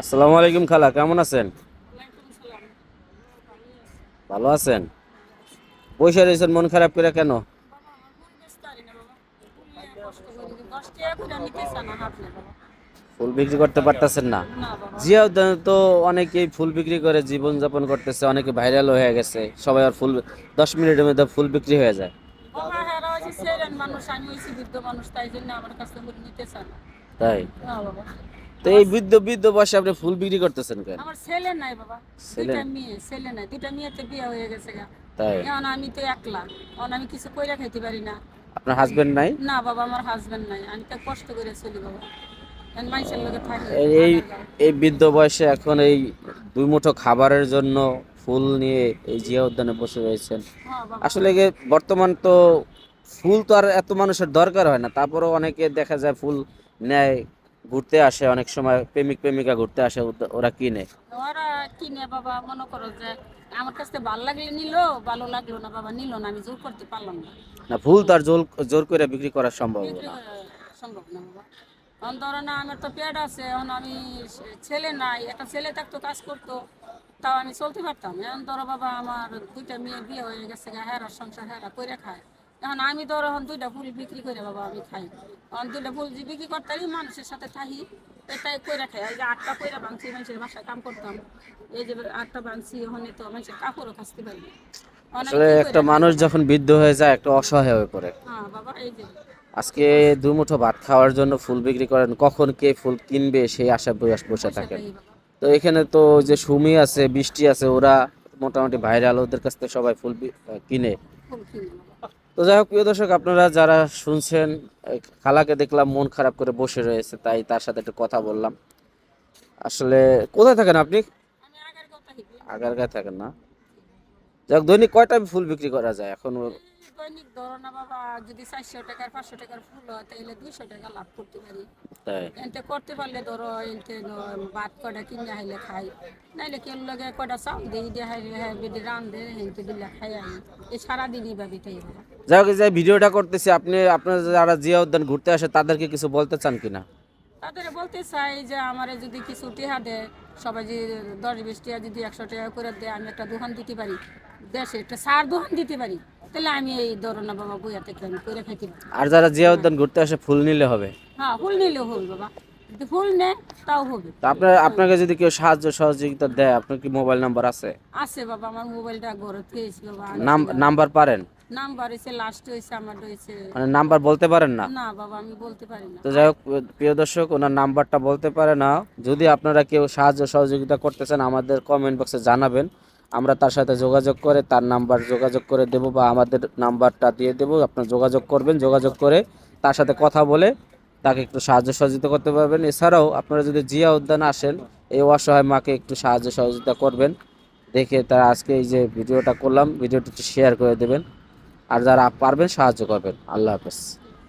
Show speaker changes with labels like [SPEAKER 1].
[SPEAKER 1] আসসালামু আলাইকুম খালা কেমন আছেন? ভালো আছেন? পয়সা রয়েছেন মন খারাপ করে কেন? ফুল বিক্রি করতে পারতেছেন না? জিয়া উদ্যানে তো অনেকেই ফুল বিক্রি করে জীবন যাপন করতেছে অনেকে ভাইরাল হয়ে গেছে সবাই আর ফুল দশ মিনিটের মধ্যে ফুল বিক্রি হয়ে যায়।
[SPEAKER 2] তাই।
[SPEAKER 1] তো এই বৃদ্ধ বৃদ্ধ বয়সে আপনি ফুল বিক্রি করতেছেন কেন?
[SPEAKER 2] আমার ছেলে নাই বাবা
[SPEAKER 1] ছেলে?
[SPEAKER 2] মেয়ে ছেলে নাই। মেয়েতে বিয়ে হয়ে গেছে গা।
[SPEAKER 1] তাই?
[SPEAKER 2] এখন আমি তো একলা এখন আমি কিছু কইরা খাইতে পারি না।
[SPEAKER 1] আপনার হাজবেন্ড নাই?
[SPEAKER 2] না বাবা আমার হাজবেন্ড নাই। আমি তো কষ্ট করে চলি বাবা।
[SPEAKER 1] এই- এই বৃদ্ধ বয়সে এখন এই দুই মুঠো খাবারের জন্য ফুল নিয়ে এই জিয়া উদ্যানে বসে রয়েছেন।
[SPEAKER 2] হ্যাঁ
[SPEAKER 1] আসলে কি বর্তমান তো ফুল তো আর এত মানুষের দরকার হয় না তারপরেও অনেকে দেখা যায় ফুল নেয় ঘুরতে আসে অনেক সময় প্রেমিক প্রেমিকা ঘুরতে আসে ওরা- কিনে।
[SPEAKER 2] ওরা কিনে বাবা মনে করো যে আমার কাছে ভালো লাগলে নিল ভালো লাগল না বাবা নিল না আমি জোর করতে পারলাম না।
[SPEAKER 1] না ফুল তো আর জোর জোর করে বিক্রি করা সম্ভব না।
[SPEAKER 2] সম্ভব না বাবা। এখন ধরো না আমার তো পেট আছে এখন আমি ছেলে নাই একটা ছেলে থাকতো কাজ করতো তাও আমি চলতে পারতাম এখন ধরো বাবা আমার দুইটা মেয়ে বিয়ে হয়ে গেছে হেরা সংসার হেরা করে খায়। এখন আমি ধরো এখন দুইটা ফুল বিক্রি করে বাবা আমি খাই। এখন দুইটা ফুল যে বিক্রি করতে পারি মানুষের সাথে থাকি এটাই করে খাই। এই যে আটটা কইরা ভাঙছি মানুষের বাসায় কাম করতাম। এই যে আটটা ভাঙছি ওখানে তো মানুষের কাপড়ও কাচতে পারি
[SPEAKER 1] আসলে একটা মানুষ যখন বৃদ্ধ হয়ে যায় একটা অসহায় হয়ে পড়ে।
[SPEAKER 2] হ্যাঁ বাবা এই যে।
[SPEAKER 1] আজকে দু মুঠো ভাত খাওয়ার জন্য ফুল বিক্রি করেন কখন কে ফুল কিনবে সেই আশা বসে বসে থাকেন।
[SPEAKER 2] বাবা।
[SPEAKER 1] তো এখানে তো যে সুমি আছে বৃষ্টি আছে ওরা মোটামুটি ভাইরাল ওদের কাছ থেকে সবাই ফুল কিনে। তো যাই হোক প্রিয় দর্শক আপনারা যারা শুনছেন খালাকে দেখলাম মন খারাপ করে বসে রয়েছে তাই তার সাথে একটু কথা বললাম। আসলে কোথায় থাকেন আপনি? আগারগায় থাকেন না? যাই হোক দৈনিক কয়টা ফুল বিক্রি করা যায় এখন?
[SPEAKER 2] দৈনিক ধরো না বাবা যদি চারশো টাকার পাঁচশো টাকার ফুল হয় তাহলে দুইশো টাকা লাভ করতে পারি। এনতে করতে পারলে ধরো এনতে ভাত কটা কিনে হাইলে খাই। নাইলে কেউ লগে কটা চাউল দিয়ে দিয়ে হাইলে রান দে হেনতে দিলে খাই সারাদিনই ভাবি তাই বাবা
[SPEAKER 1] যাই হোক যে ভিডিওটা করতেছি আপনি আপনার যারা জিয়া উদ্যান ঘুরতে আসে তাদেরকে কিছু বলতে চান কিনা?
[SPEAKER 2] তাদের বলতে চাই যে আমারে যদি কিছু টিহা দেয় সবাই যদি দশ বিশ টাকা যদি একশো টাকা করে দেয় আমি একটা দোকান দিতে পারি। দেশে একটা সার দোকান দিতে পারি। তাহলে আমি এই ধরো না বাবা বইয়া থেকে আমি করে খাইতে পারি
[SPEAKER 1] আর যারা জিয়া উদ্যান ঘুরতে আসে ফুল নিলে হবে?
[SPEAKER 2] হ্যাঁ ফুল নিলেও হবে বাবা। যদি ফুল নেয় তাও হবে।
[SPEAKER 1] আপনার আপনাকে যদি কেউ সাহায্য সহযোগিতা দেয় আপনার কি মোবাইল নাম্বার আছে?
[SPEAKER 2] আছে বাবা আমার মোবাইলটা ঘরে পেয়েছি বাবা।
[SPEAKER 1] নাম নাম্বার পারেন?
[SPEAKER 2] নাম্বার হয়েছে লাস্ট হয়েছে আমার হয়েছে
[SPEAKER 1] মানে নাম্বার বলতে পারেন না?
[SPEAKER 2] না বাবা আমি বলতে পারি না।
[SPEAKER 1] তো যাই হোক প্রিয় দর্শক ওনার নাম্বারটা বলতে পারে না। যদি আপনারা কেউ সাহায্য সহযোগিতা করতে চান আমাদের কমেন্ট বক্সে জানাবেন। আমরা তার সাথে যোগাযোগ করে তার নাম্বার যোগাযোগ করে দেব বা আমাদের নাম্বারটা দিয়ে দেব। আপনার যোগাযোগ করবেন যোগাযোগ করে তার সাথে কথা বলে তাকে একটু সাহায্য সহযোগিতা করতে পারবেন। এছাড়াও আপনারা যদি জিয়া উদ্যান আসেন এই অসহায় মাকে একটু সাহায্য সহযোগিতা করবেন। দেখে তারা আজকে এই যে ভিডিওটা করলাম ভিডিওটি একটু শেয়ার করে দেবেন। আর যারা পারবেন সাহায্য করবেন। আল্লাহ হাফেজ।